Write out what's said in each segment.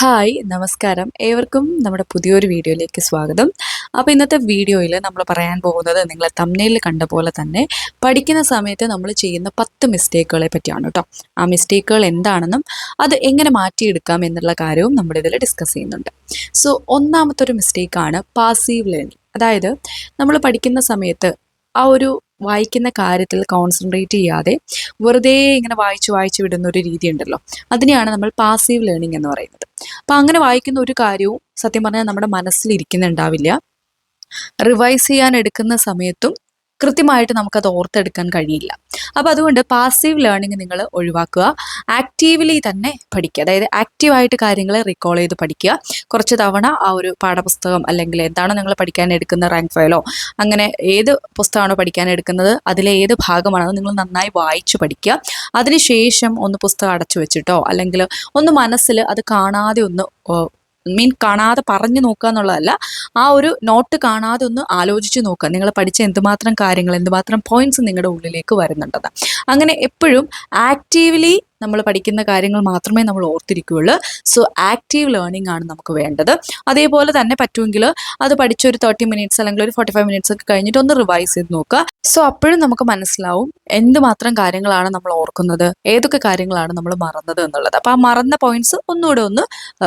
Hi നമസ്കാരം. ഏവർക്കും നമ്മുടെ പുതിയൊരു വീഡിയോയിലേക്ക് സ്വാഗതം. അപ്പോൾ ഇന്നത്തെ വീഡിയോയിൽ നമ്മൾ പറയാൻ പോകുന്നത് നിങ്ങൾ തമ്മിൽ കണ്ട പോലെ തന്നെ പഠിക്കുന്ന സമയത്ത് നമ്മൾ ചെയ്യുന്ന പത്ത് മിസ്റ്റേക്കുകളെ പറ്റിയാണ് കേട്ടോ ആ മിസ്റ്റേക്കുകൾ എന്താണെന്നും അത് എങ്ങനെ മാറ്റിയെടുക്കാം എന്നുള്ള കാര്യവും നമ്മളിതിൽ ഡിസ്കസ് ചെയ്യുന്നുണ്ട്. സോ ഒന്നാമത്തെ ഒരു മിസ്റ്റേക്കാണ് പാസീവ് ലേണിംഗ് അതായത് നമ്മൾ പഠിക്കുന്ന സമയത്ത് ആ ഒരു വായിക്കുന്ന കാര്യത്തിൽ കോൺസെൻട്രേറ്റ് ചെയ്യാതെ വെറുതെ ഇങ്ങനെ വായിച്ച് വായിച്ച് വിടുന്ന ഒരു രീതി ഉണ്ടല്ലോ അതിനെയാണ് നമ്മൾ പാസീവ് ലേണിംഗ് എന്ന് പറയുന്നത്. അപ്പം അങ്ങനെ വായിക്കുന്ന ഒരു കാര്യവും സത്യം പറഞ്ഞാൽ നമ്മുടെ മനസ്സിൽ ഇരിക്കുന്നുണ്ടാവില്ല. റിവൈസ് ചെയ്യാൻ എടുക്കുന്ന സമയത്തും കൃത്യമായിട്ട് നമുക്കത് ഓർത്തെടുക്കാൻ കഴിയില്ല. അപ്പോൾ അതുകൊണ്ട് പാസീവ് ലേണിംഗ് നിങ്ങൾ ഒഴിവാക്കുക. ആക്റ്റീവ്ലി തന്നെ പഠിക്കുക. അതായത് ആക്റ്റീവായിട്ട് കാര്യങ്ങൾ റിക്കോൾ ചെയ്ത് പഠിക്കുക. കുറച്ച് തവണ ആ ഒരു പാഠപുസ്തകം അല്ലെങ്കിൽ എന്താണ് നിങ്ങൾ പഠിക്കാൻ എടുക്കുന്ന റാങ്ക് ഫയലോ അങ്ങനെ ഏത് പുസ്തകമാണോ പഠിക്കാൻ എടുക്കുന്നത് അതിലെ ഏത് ഭാഗമാണോ നിങ്ങൾ നന്നായി വായിച്ചു പഠിക്കുക. അതിനുശേഷം ഒന്ന് പുസ്തകം അടച്ചു വെച്ചിട്ടോ അല്ലെങ്കിൽ ഒന്ന് മനസ്സിൽ അത് കാണാതെ ഒന്ന് മീൻ കാണാതെ പറഞ്ഞു നോക്കുക എന്നുള്ളതല്ല ആ ഒരു നോട്ട് കാണാതെ ഒന്ന് ആലോചിച്ച് നോക്കുക. നിങ്ങൾ പഠിച്ച എന്തുമാത്രം കാര്യങ്ങൾ എന്തുമാത്രം പോയിന്റ്സ് നിങ്ങളുടെ ഉള്ളിലേക്ക് വരുന്നുണ്ടെന്ന്. അങ്ങനെ എപ്പോഴും ആക്റ്റീവ്ലി നമ്മൾ പഠിക്കുന്ന കാര്യങ്ങൾ മാത്രമേ നമ്മൾ ഓർത്തിരിക്കുകയുള്ളൂ. സോ ആക്റ്റീവ് ലേണിംഗ് ആണ് നമുക്ക് വേണ്ടത്. അതേപോലെ തന്നെ പറ്റുമെങ്കിൽ അത് പഠിച്ചൊരു തേർട്ടി മിനിറ്റ്സ് അല്ലെങ്കിൽ ഒരു ഫോർട്ടി ഫൈവ് മിനിറ്റ്സ് ഒക്കെ കഴിഞ്ഞിട്ട് ഒന്ന് റിവൈസ് ചെയ്ത് നോക്കുക. സോ അപ്പോഴും നമുക്ക് മനസ്സിലാവും എന്തുമാത്രം കാര്യങ്ങളാണ് നമ്മൾ ഓർക്കുന്നത് ഏതൊക്കെ കാര്യങ്ങളാണ് നമ്മൾ മറന്നത് എന്നുള്ളത്. അപ്പോൾ ആ മറന്ന പോയിന്റ്സ് ഒന്നുകൂടെ ഒന്ന്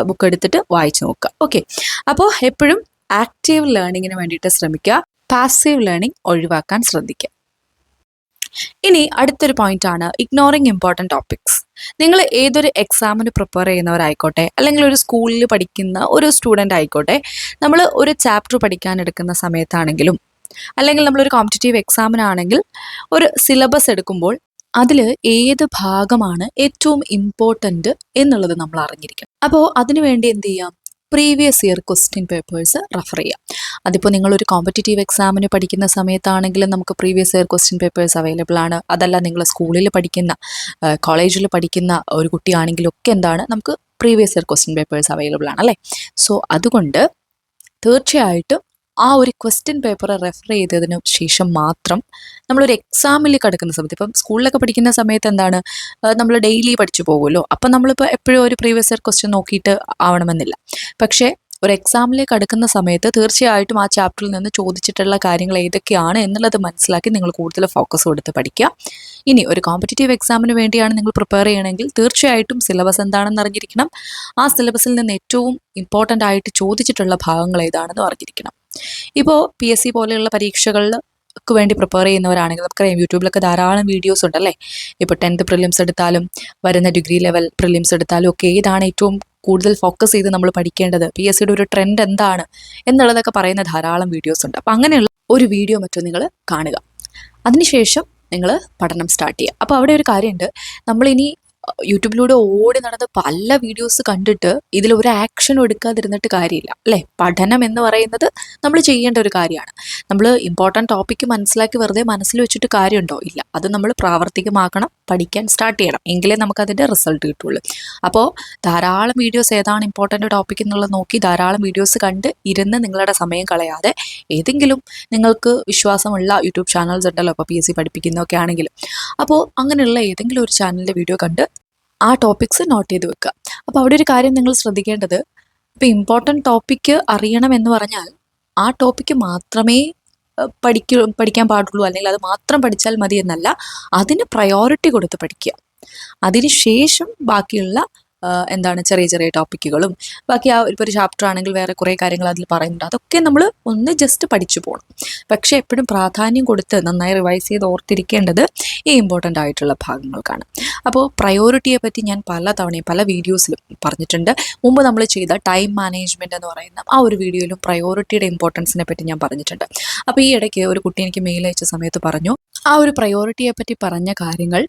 ബുക്ക് എടുത്തിട്ട് വായിച്ചു നോക്കുക. ഓക്കെ അപ്പോൾ എപ്പോഴും ആക്റ്റീവ് ലേണിങ്ങിന് വേണ്ടിയിട്ട് ശ്രമിക്കുക. പാസീവ് ലേണിംഗ് ഒഴിവാക്കാൻ ശ്രദ്ധിക്കുക. ഇനി അടുത്തൊരു പോയിന്റ് ആണ് ഇഗ്നോറിങ് ഇമ്പോർട്ടന്റ് ടോപ്പിക്സ് നിങ്ങൾ ഏതൊരു എക്സാമിന് പ്രിപ്പയർ ചെയ്യുന്നവരായിക്കോട്ടെ അല്ലെങ്കിൽ ഒരു സ്കൂളിൽ പഠിക്കുന്ന ഒരു സ്റ്റുഡന്റ് ആയിക്കോട്ടെ നമ്മൾ ഒരു ചാപ്റ്റർ പഠിക്കാൻ എടുക്കുന്ന സമയത്താണെങ്കിലും അല്ലെങ്കിൽ നമ്മളൊരു കോമ്പറ്റേറ്റീവ് എക്സാമിനാണെങ്കിൽ ഒരു സിലബസ് എടുക്കുമ്പോൾ അതിൽ ഏത് ഭാഗമാണ് ഏറ്റവും ഇമ്പോർട്ടന്റ് എന്നുള്ളത് നമ്മൾ അറിഞ്ഞിരിക്കണം. അപ്പോൾ അതിനുവേണ്ടി എന്ത് ചെയ്യാം? Previous year question papers refer ചെയ്യാം. അതിപ്പോൾ നിങ്ങളൊരു കോമ്പറ്റേറ്റീവ് എക്സാമിന് പഠിക്കുന്ന സമയത്താണെങ്കിലും നമുക്ക് previous year question papers available ആണ്. അതല്ല നിങ്ങൾ സ്കൂളിൽ പഠിക്കുന്ന കോളേജിൽ പഠിക്കുന്ന ഒരു കുട്ടിയാണെങ്കിലും ഒക്കെ എന്താണ് നമുക്ക് previous year question papers available ആണ് അല്ലേ? സോ അതുകൊണ്ട് തീർച്ചയായിട്ടും ആ ഒരു ക്വസ്റ്റ്യൻ പേപ്പർ റെഫർ ചെയ്തതിനു ശേഷം മാത്രം നമ്മളൊരു എക്സാമിൽ കിടക്കുന്ന സമയത്ത് ഇപ്പം സ്കൂളിലൊക്കെ പഠിക്കുന്ന സമയത്ത് എന്താണ്? നമ്മൾ ഡെയിലി പഠിച്ചു പോകുമല്ലോ. അപ്പം നമ്മളിപ്പോൾ എപ്പോഴും ഒരു പ്രീവിയസ് ഇയർ ക്വസ്റ്റ്യൻ നോക്കിയിട്ട് ആവണമെന്നില്ല. പക്ഷേ ഒരു എക്സാമിലേക്ക് അടുക്കുന്ന സമയത്ത് തീർച്ചയായിട്ടും ആ ചാപ്റ്ററിൽ നിന്ന് ചോദിച്ചിട്ടുള്ള കാര്യങ്ങൾ ഏതൊക്കെയാണ് എന്നുള്ളത് മനസ്സിലാക്കി നിങ്ങൾ കൂടുതൽ ഫോക്കസ് കൊടുത്ത് പഠിക്കുക. ഇനി ഒരു കോമ്പറ്റേറ്റീവ് എക്സാമിന് വേണ്ടിയാണ് നിങ്ങൾ പ്രിപ്പയർ ചെയ്യണമെങ്കിൽ തീർച്ചയായിട്ടും സിലബസ് എന്താണെന്ന് അറിഞ്ഞിരിക്കണം. ആ സിലബസിൽ നിന്ന് ഏറ്റവും ഇമ്പോർട്ടന്റ് ആയിട്ട് ചോദിച്ചിട്ടുള്ള ഭാഗങ്ങൾ ഏതാണെന്ന് അറിഞ്ഞിരിക്കണം. ഇപ്പോൾ പി എസ് സി പോലെയുള്ള പരീക്ഷകളിൽ വേണ്ടി പ്രിപ്പയർ ചെയ്യുന്നവരാണെങ്കിൽ നമുക്കറിയാം യൂട്യൂബിലൊക്കെ ധാരാളം വീഡിയോസ് ഉണ്ടല്ലേ ഇപ്പോൾ ടെൻത്ത് പ്രിലിംസ് എടുത്താലും വരുന്ന ഡിഗ്രി ലെവൽ പ്രിലിംസ് എടുത്താലും ഒക്കെ ഏതാണ് ഏറ്റവും കൂടുതൽ ഫോക്കസ് ചെയ്ത് നമ്മൾ പഠിക്കേണ്ടത്. പി എസ് സിയുടെ ഒരു ട്രെൻഡ് എന്താണ് എന്നുള്ളതൊക്കെ പറയുന്ന ധാരാളം വീഡിയോസ് ഉണ്ട്. അപ്പോൾ അങ്ങനെയുള്ള ഒരു വീഡിയോ മറ്റും നിങ്ങൾ കാണുക. അതിനുശേഷം നിങ്ങൾ പഠനം സ്റ്റാർട്ട് ചെയ്യുക. അപ്പോൾ അവിടെ ഒരു കാര്യമുണ്ട്. നമ്മളിനി യൂട്യൂബിലൂടെ ഓടി നടന്ന് പല വീഡിയോസ് കണ്ടിട്ട് ഇതിൽ ഒരു ആക്ഷനും എടുക്കാതിരുന്നിട്ട് കാര്യമില്ല അല്ലേ? പഠനം എന്ന് പറയുന്നത് നമ്മൾ ചെയ്യേണ്ട ഒരു കാര്യമാണ്. നമ്മൾ ഇമ്പോർട്ടന്റ് ടോപ്പിക്ക് മനസ്സിലാക്കി വെറുതെ മനസ്സിൽ വെച്ചിട്ട് കാര്യമുണ്ടോ? ഇല്ല. അത് നമ്മൾ പ്രാവർത്തികമാക്കണം പഠിക്കാൻ സ്റ്റാർട്ട് ചെയ്യണം. എങ്കിലേ നമുക്കതിന്റെ റിസൾട്ട് കിട്ടുള്ളൂ. അപ്പോൾ ധാരാളം വീഡിയോസ് ഏതാണ് ഇമ്പോർട്ടന്റ് ടോപ്പിക് എന്നുള്ളത് നോക്കി ധാരാളം വീഡിയോസ് കണ്ട് ഇരുന്ന് നിങ്ങളുടെ സമയം കളയാതെ ഏതെങ്കിലും നിങ്ങൾക്ക് വിശ്വാസമുള്ള യൂട്യൂബ് ചാനൽസ് ഉണ്ടല്ലോ അപ്പോൾ പി എസ് സി പഠിപ്പിക്കുന്നതൊക്കെ ആണെങ്കിലും. അപ്പോൾ അങ്ങനെയുള്ള ഏതെങ്കിലും ഒരു ചാനലിന്റെ വീഡിയോ കണ്ട് ആ ടോപ്പിക്സ് നോട്ട് ചെയ്ത് വെക്കുക അപ്പോൾ അവിടെ ഒരു കാര്യം നിങ്ങൾ ശ്രദ്ധിക്കേണ്ടത് ഇപ്പോൾ ഇമ്പോർട്ടന്റ് ടോപ്പിക്ക് അറിയണം എന്ന് പറഞ്ഞാൽ ആ ടോപ്പിക്ക് മാത്രമേ പഠിക്കൂ പഠിക്കാൻ പാടുള്ളൂ. അല്ലെങ്കിൽ അത് മാത്രം പഠിച്ചാൽ മതി എന്നല്ല അതിന് പ്രയോറിറ്റി കൊടുത്ത് പഠിക്കുക. അതിനുശേഷം ബാക്കിയുള്ള എന്താണ് ചെറിയ ചെറിയ ടോപ്പിക്കുകളും ബാക്കി ആ ഇപ്പോൾ ഒരു ചാപ്റ്റർ ആണെങ്കിൽ വേറെ കുറേ കാര്യങ്ങൾ അതിൽ പറയുന്നുണ്ട്. അതൊക്കെ നമ്മൾ ഒന്ന് ജസ്റ്റ് പഠിച്ചു പോകണം പക്ഷേ എപ്പോഴും പ്രാധാന്യം കൊടുത്ത് നന്നായി റിവൈസ് ചെയ്ത് ഓർത്തിരിക്കേണ്ടത് ഈ ഇമ്പോർട്ടന്റ് ആയിട്ടുള്ള ഭാഗങ്ങൾക്കാണ്. അപ്പോൾ പ്രയോറിറ്റിയെ പറ്റി ഞാൻ പല തവണയും പല വീഡിയോസിലും പറഞ്ഞിട്ടുണ്ട്. മുമ്പ് നമ്മൾ ചെയ്ത ടൈം മാനേജ്മെന്റ് എന്ന് പറയുന്ന ആ ഒരു വീഡിയോയിലും പ്രയോറിറ്റിയുടെ ഇമ്പോർട്ടൻസിനെ പറ്റി ഞാൻ പറഞ്ഞിട്ടുണ്ട്. അപ്പോൾ ഈ ഇടയ്ക്ക് ഒരു കുട്ടി എനിക്ക് മെയിൽ അയച്ച സമയത്ത് പറഞ്ഞു ആ ഒരു പ്രയോറിറ്റിയെ പറ്റി പറഞ്ഞ കാര്യങ്ങൾ